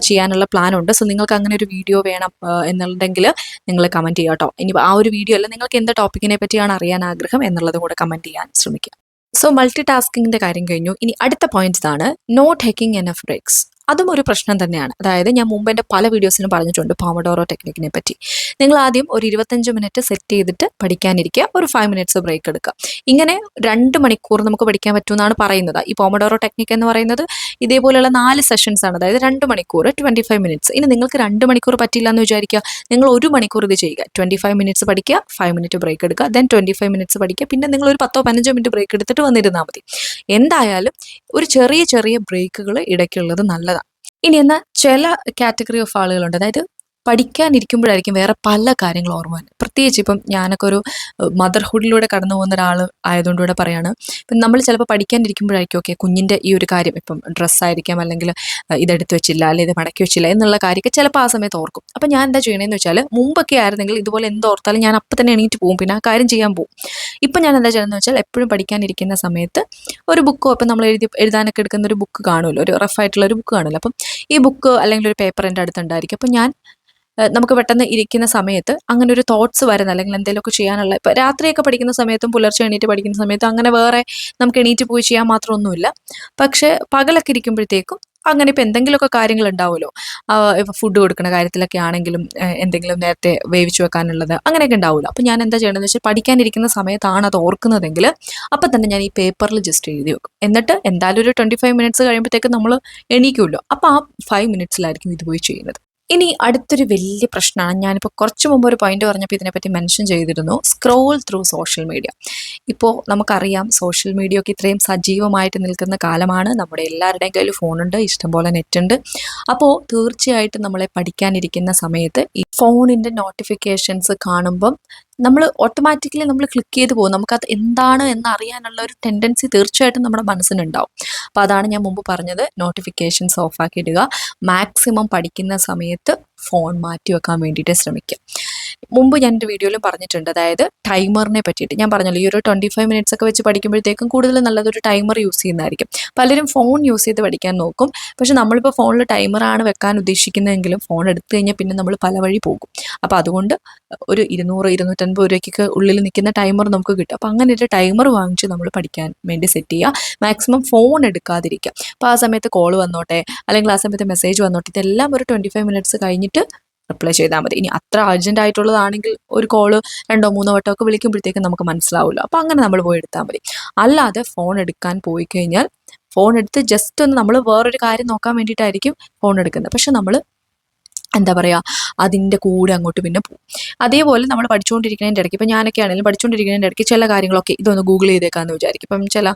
ചെയ്യാനുള്ള പ്ലാൻ ഉണ്ട്. സോ നിങ്ങൾക്ക് അങ്ങനെ ഒരു വീഡിയോ വേണം എന്നുണ്ടെങ്കിൽ നിങ്ങൾ കമന്റ് ചെയ്യാം കേട്ടോ. ഇനി ആ ഒരു വീഡിയോ അല്ല നിങ്ങൾക്ക് എന്ത് ടോപ്പിക്കിനെ പറ്റിയാണ് അറിയാൻ ആഗ്രഹം എന്നുള്ളത് കൂടെ കമന്റ് ചെയ്യാൻ ശ്രമിക്കുക. സോ മൾട്ടി ടാസ്കിങ്ങിന്റെ കാര്യം കഴിഞ്ഞു. ഇനി അടുത്ത പോയിന്റ് ആണ് നോ ടേക്കിംഗ് എനഫ് ബ്രേക്സ് അതും ഒരു പ്രശ്നം തന്നെയാണ്. അതായത് ഞാൻ മുമ്പ് എന്റെ പല വീഡിയോസിലും പറഞ്ഞിട്ടുണ്ട് പോമഡോറോ ടെക്നിക്കിനെ പറ്റി. നിങ്ങൾ ആദ്യം ഒരു ഇരുപത്തഞ്ച് മിനിറ്റ് സെറ്റ് ചെയ്തിട്ട് പഠിക്കാനിരിക്കുക. ഒരു ഫൈവ് മിനിറ്റ്സ് ബ്രേക്ക് എടുക്കുക. ഇങ്ങനെ രണ്ട് മണിക്കൂർ നമുക്ക് പഠിക്കാൻ പറ്റുമെന്നാണ് പറയുന്നത്. ഈ പോമഡോറോ ടെക്നിക്ക് എന്ന് പറയുന്നത് ഇതേപോലെയുള്ള നാല് സെഷൻസ് ആണ്. അതായത് രണ്ട് മണിക്കൂർ ട്വന്റി ഫൈവ് മിനിറ്റ്സ് ഇനി നിങ്ങൾക്ക് രണ്ട് മണിക്കൂർ പറ്റില്ല എന്ന് വിചാരിക്കുക. നിങ്ങൾ ഒരു മണിക്കൂർ ഇത് ചെയ്യുക. ട്വന്റി ഫൈവ് മിനിറ്റ്സ് പഠിക്കുക ഫൈവ് മിനിറ്റ് ബ്രേക്ക് എടുക്കുക ദെൻ ട്വന്റി ഫൈവ് മിനിറ്റ്സ് പഠിക്കുക. പിന്നെ നിങ്ങൾ ഒരു പത്തോ പതിനഞ്ചോ മിനിറ്റ് ബ്രേക്ക് എടുത്തിട്ട് വന്നിരുന്നാൽ മതി. എന്തായാലും ഒരു ചെറിയ ചെറിയ ബ്രേക്കുകൾ ഇടയ്ക്കുള്ളത് നല്ലതാണ്. ഇനി എന്നാൽ ചില കാറ്റഗറി ഓഫ് ആളുകളുണ്ട്. അതായത് പഠിക്കാനിരിക്കുമ്പോഴായിരിക്കും വേറെ പല കാര്യങ്ങളും ഓർമ്മ വരുന്നത് പ്രത്യേകിച്ച് ഇപ്പം ഞാനൊക്കെ ഒരു മദർഹുഡിലൂടെ കടന്നു പോകുന്ന ഒരാൾ ആയതുകൊണ്ട് ഇവിടെ പറയാണ്. ഇപ്പം നമ്മൾ ചിലപ്പോൾ പഠിക്കാനിരിക്കുമ്പോഴായിരിക്കും ഓക്കെ കുഞ്ഞിന്റെ ഈ ഒരു കാര്യം ഇപ്പം ഡ്രസ്സായിരിക്കാം അല്ലെങ്കിൽ ഇതെടുത്ത് വെച്ചില്ല അല്ലെങ്കിൽ ഇത് മടക്കി വെച്ചില്ല എന്നുള്ള കാര്യമൊക്കെ ചിലപ്പോൾ ആ സമയത്ത് ഓർക്കും. അപ്പം ഞാൻ എന്താ ചെയ്യണമെന്ന് വെച്ചാൽ മുമ്പൊക്കെ ആയിരുന്നെങ്കിൽ ഇതുപോലെ എന്തോർത്താലും ഞാൻ അപ്പം തന്നെ എണീറ്റ് പോകും പിന്നെ ആ കാര്യം ചെയ്യാൻ പോകും. ഇപ്പം ഞാൻ എന്താ ചെയ്യണമെന്ന് വെച്ചാൽ എപ്പോഴും പഠിക്കാനിരിക്കുന്ന സമയത്ത് ഒരു ബുക്കോ ഇപ്പം നമ്മൾ എഴുതി എഴുതാനൊക്കെ എടുക്കുന്ന ഒരു ബുക്ക് കാണുമല്ലോ ഒരു റഫായിട്ടുള്ള ഒരു ബുക്ക് കാണുമല്ലോ. അപ്പം ഈ ബുക്ക് അല്ലെങ്കിൽ ഒരു പേപ്പർ എന്റെ അടുത്തുണ്ടായിരിക്കും. അപ്പം ഞാൻ നമുക്ക് പെട്ടെന്ന് ഇരിക്കുന്ന സമയത്ത് അങ്ങനെ ഒരു തോട്ട്സ് വരുന്ന അല്ലെങ്കിൽ എന്തെങ്കിലുമൊക്കെ ചെയ്യാനുള്ള ഇപ്പം രാത്രിയൊക്കെ പഠിക്കുന്ന സമയത്തും പുലർച്ചെ എണീറ്റ് പഠിക്കുന്ന സമയത്തും അങ്ങനെ വേറെ നമുക്ക് എണീറ്റ് പോയി ചെയ്യാൻ മാത്രമൊന്നുമില്ല. പക്ഷേ പകലൊക്കെ ഇരിക്കുമ്പോഴത്തേക്കും അങ്ങനെ ഇപ്പം എന്തെങ്കിലുമൊക്കെ കാര്യങ്ങൾ ഉണ്ടാവുമല്ലോ. ഇപ്പം ഫുഡ് കൊടുക്കുന്ന കാര്യത്തിലൊക്കെ ആണെങ്കിലും എന്തെങ്കിലും നേരത്തെ വേവിച്ച് വെക്കാനുള്ളത് അങ്ങനെയൊക്കെ ഉണ്ടാവുമല്ലോ. അപ്പം ഞാൻ എന്താ ചെയ്യണമെന്ന് വെച്ചാൽ പഠിക്കാനിരിക്കുന്ന സമയത്താണ് അത് ഓർക്കുന്നതെങ്കിൽ അപ്പം തന്നെ ഞാൻ ഈ പേപ്പറിൽ ജസ്റ്റ് എഴുതി വെക്കും. എന്നിട്ട് എന്തായാലും ഒരു ട്വന്റി ഫൈവ് മിനിറ്റ്സ് കഴിയുമ്പോഴത്തേക്ക് നമ്മൾ എണീക്കുമല്ലോ. അപ്പോൾ ആ ഫൈവ് മിനിറ്റ്സിലായിരിക്കും ഇത് പോയി ചെയ്യുന്നത്. ഇനി അടുത്തൊരു വലിയ പ്രശ്നമാണ്. ഞാനിപ്പോൾ കുറച്ച് മുമ്പ് ഒരു പോയിന്റ് പറഞ്ഞപ്പോൾ ഇതിനെപ്പറ്റി മെൻഷൻ ചെയ്തിരുന്നു. സ്ക്രോൾ ത്രൂ സോഷ്യൽ മീഡിയ ഇപ്പോൾ നമുക്കറിയാം സോഷ്യൽ മീഡിയ ഒക്കെ ഇത്രയും സജീവമായിട്ട് നിൽക്കുന്ന കാലമാണ്. നമ്മുടെ എല്ലാവരുടെയും കയ്യിൽ ഫോണുണ്ട് ഇഷ്ടംപോലെ നെറ്റ് ഉണ്ട്. അപ്പോൾ തീർച്ചയായിട്ടും നമ്മളെ പഠിക്കാനിരിക്കുന്ന സമയത്ത് ഈ ഫോണിന്റെ നോട്ടിഫിക്കേഷൻസ് കാണുമ്പം നമ്മൾ ഓട്ടോമാറ്റിക്കലി നമ്മൾ ക്ലിക്ക് ചെയ്ത് പോകും. നമുക്കത് എന്താണ് എന്ന് അറിയാനുള്ള ഒരു ടെൻഡൻസി തീർച്ചയായിട്ടും നമ്മുടെ മനസ്സിനുണ്ടാവും. അപ്പോൾ അതാണ് ഞാൻ മുമ്പ് പറഞ്ഞത്. നോട്ടിഫിക്കേഷൻസ് ഓഫാക്കി ഇടുക. മാക്സിമം പഠിക്കുന്ന സമയത്ത് ഫോൺ മാറ്റി വെക്കാൻ വേണ്ടിയിട്ട് ശ്രമിക്കുക. മുമ്പ് ഞാൻ എന്റെ വീഡിയോയിലും പറഞ്ഞിട്ടുണ്ട്. അതായത് ടൈമറിനെ പറ്റിയിട്ട്. ഞാൻ പറഞ്ഞല്ലോ ഈ ഒരു ട്വന്റി ഫൈവ് മിനിറ്റ്സ് ഒക്കെ വെച്ച് പഠിക്കുമ്പോഴത്തേക്കും കൂടുതൽ നല്ലതൊരു ടൈമർ യൂസ് ചെയ്യുന്നതായിരിക്കും. പലരും ഫോൺ യൂസ് ചെയ്ത് പഠിക്കാൻ നോക്കും. പക്ഷെ നമ്മളിപ്പോൾ ഫോണിൽ ടൈമറാണ് വെക്കാൻ ഉദ്ദേശിക്കുന്നതെങ്കിലും ഫോൺ എടുത്തു കഴിഞ്ഞാൽ പിന്നെ നമ്മൾ പല വഴി പോകും. അപ്പോൾ അതുകൊണ്ട് ഒരു ഇരുന്നൂറ് ഇരുന്നൂറ്റൻപത് രൂപയ്ക്കൊക്കെ ഉള്ളിൽ നിൽക്കുന്ന ടൈമർ നമുക്ക് കിട്ടും. അപ്പോൾ അങ്ങനെ ഒരു ടൈമർ വാങ്ങിച്ച് നമ്മൾ പഠിക്കാൻ വേണ്ടി സെറ്റ് ചെയ്യുക. മാക്സിമം ഫോൺ എടുക്കാതിരിക്കുക. അപ്പോൾ ആ സമയത്ത് കോൾ വന്നോട്ടെ അല്ലെങ്കിൽ ആ സമയത്ത് മെസ്സേജ് വന്നോട്ടെ ഇതെല്ലാം ഒരു ട്വന്റി ഫൈവ് മിനിറ്റ്സ് കഴിഞ്ഞിട്ട് റിപ്ലൈ ചെയ്താൽ മതി. ഇനി അത്ര അർജന്റ് ആയിട്ടുള്ളതാണെങ്കിൽ ഒരു കോൾ രണ്ടോ മൂന്നോ വട്ടമൊക്കെ വിളിക്കുമ്പോഴത്തേക്കും നമുക്ക് മനസ്സിലാവുമല്ലോ അപ്പോൾ അങ്ങനെ നമ്മൾ പോയി എടുത്താൽ മതി. അല്ലാതെ ഫോൺ എടുക്കാൻ പോയി കഴിഞ്ഞാൽ ഫോൺ എടുത്ത് ജസ്റ്റ് ഒന്ന് നമ്മൾ വേറൊരു കാര്യം നോക്കാൻ വേണ്ടിയിട്ടായിരിക്കും ഫോൺ എടുക്കുന്നത്. പക്ഷെ നമ്മൾ എന്താ പറയുക അതിന്റെ കൂടെ അങ്ങോട്ട് പിന്നെ പോകും അതേപോലെ നമ്മൾ പഠിച്ചുകൊണ്ടിരിക്കുന്നതിന്റെ ഇടയ്ക്ക് ഇപ്പം ഞാനൊക്കെ ആണെങ്കിലും പഠിച്ചുകൊണ്ടിരിക്കുന്നതിന്റെ ഇടയ്ക്ക് ചില കാര്യങ്ങളൊക്കെ ഇതൊന്ന് ഗൂഗിൾ ചെയ്തേക്കാമെന്ന് വിചാരിക്കും. ഇപ്പം ചില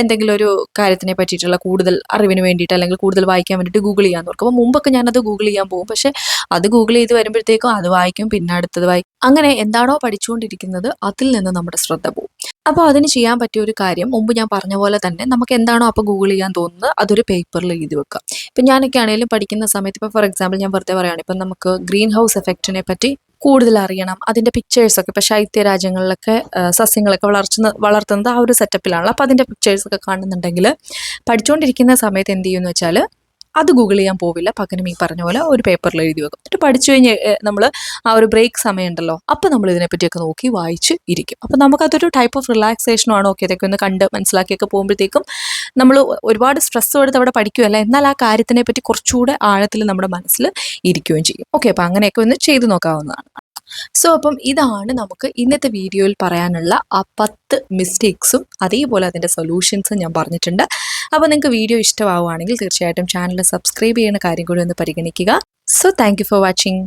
എന്തെങ്കിലും ഒരു കാര്യത്തിനെ പറ്റിയിട്ടുള്ള കൂടുതൽ അറിവിന് വേണ്ടിയിട്ട് അല്ലെങ്കിൽ കൂടുതൽ വായിക്കാൻ വേണ്ടിയിട്ട് ഗൂഗിൾ ചെയ്യാൻ നോക്കും അപ്പോൾ മുമ്പൊക്കെ ഞാനത് ഗൂഗിൾ ചെയ്യാൻ പോകും പക്ഷേ അത് ഗൂഗിൾ ചെയ്ത് വരുമ്പോഴത്തേക്കും അത് വായിക്കും പിന്നെ അടുത്തത് വായിക്കും അങ്ങനെ എന്താണോ പഠിച്ചുകൊണ്ടിരിക്കുന്നത് അതിൽ നിന്ന് നമ്മുടെ ശ്രദ്ധ പോകും അപ്പോൾ അതിന് ചെയ്യാൻ പറ്റിയ ഒരു കാര്യം മുമ്പ് ഞാൻ പറഞ്ഞ പോലെ തന്നെ നമുക്ക് എന്താണോ അപ്പോൾ ഗൂഗിൾ ചെയ്യാൻ തോന്നുന്നത് അതൊരു പേപ്പറിൽ എഴുതി വെക്കുക. ഇപ്പം ഞാനൊക്കെ ആണെങ്കിലും പഠിക്കുന്ന സമയത്ത് ഇപ്പോൾ ഫോർ എക്സാമ്പിൾ ഞാൻ വെറുതെ പറയുകയാണ് ഇപ്പം നമുക്ക് ഗ്രീൻ ഹൗസ് എഫക്റ്റിനെ പറ്റി കൂടുതൽ അറിയണം. അതിന്റെ പിക്ചേഴ്സൊക്കെ ഇപ്പോൾ ശൈത്യ രാജ്യങ്ങളിലൊക്കെ സസ്യങ്ങളൊക്കെ വളർച്ച വളർത്തുന്നത് ആ ഒരു സെറ്റപ്പിലാണല്ലോ അപ്പോൾ അതിന്റെ പിക്ചേഴ്സൊക്കെ കാണുന്നുണ്ടെങ്കിൽ പഠിച്ചുകൊണ്ടിരിക്കുന്ന സമയത്ത് എന്ത് ചെയ്യുമെന്ന് വെച്ചാൽ അത് ഗൂഗിൾ ചെയ്യാൻ പോവില്ല. പകരം ഈ പറഞ്ഞ പോലെ ഒരു പേപ്പറിൽ എഴുതി വെക്കും. എന്നിട്ട് പഠിച്ചു കഴിഞ്ഞ് നമ്മൾ ആ ഒരു ബ്രേക്ക് സമയം ഉണ്ടല്ലോ അപ്പോൾ നമ്മൾ ഇതിനെപ്പറ്റിയൊക്കെ നോക്കി വായിച്ച് ഇരിക്കും. അപ്പോൾ നമുക്കതൊരു ടൈപ്പ് ഓഫ് റിലാക്സേഷനാണ് ഓക്കെ ഇതൊക്കെ ഒന്ന് കണ്ട് മനസ്സിലാക്കിയൊക്കെ പോകുമ്പോഴത്തേക്കും നമ്മൾ ഒരുപാട് സ്ട്രെസ് എടുത്ത് അവിടെ പഠിക്കുകയല്ല. എന്നാൽ ആ കാര്യത്തിനെ പറ്റി കുറച്ചുകൂടെ ആഴത്തിൽ നമ്മുടെ മനസ്സിൽ ഇരിക്കുകയും ചെയ്യും. ഓക്കെ അപ്പോൾ അങ്ങനെയൊക്കെ ഒന്ന് ചെയ്തു നോക്കാവുന്നതാണ്. സോ അപ്പം ഇതാണ് നമുക്ക് ഇന്നത്തെ വീഡിയോയിൽ പറയാനുള്ള ആ പത്ത് മിസ്റ്റേക്സും അതേപോലെ അതിന്റെ സൊല്യൂഷൻസും ഞാൻ പറഞ്ഞിട്ടുണ്ട്. അപ്പോൾ നിങ്ങൾക്ക് വീഡിയോ ഇഷ്ടമാവുകയാണെങ്കിൽ തീർച്ചയായിട്ടും ചാനൽ സബ്സ്ക്രൈബ് ചെയ്യുന്ന കാര്യം കൂടി ഒന്ന് പരിഗണിക്കുക. So thank for watching